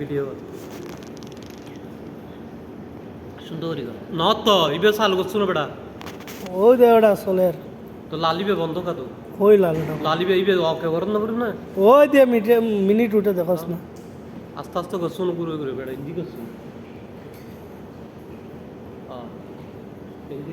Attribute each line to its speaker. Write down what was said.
Speaker 1: Video সুন্দর করি কর ন তো ইবে চালু করছ না বেটা।
Speaker 2: ওই দে ওটা সোলের
Speaker 1: তো লালিবে বন্ধ কা তো।
Speaker 2: ওই লালটা
Speaker 1: লালিবে ইবে অকে করন না করুন না?
Speaker 2: ওই দিয়ে মিটে মিনিট উঠে দেখোস না।
Speaker 1: আস্তে আস্তে করছ না ঘুরে ঘুরে বেটা ইন্দি করছ হ্যাঁ ইন্দি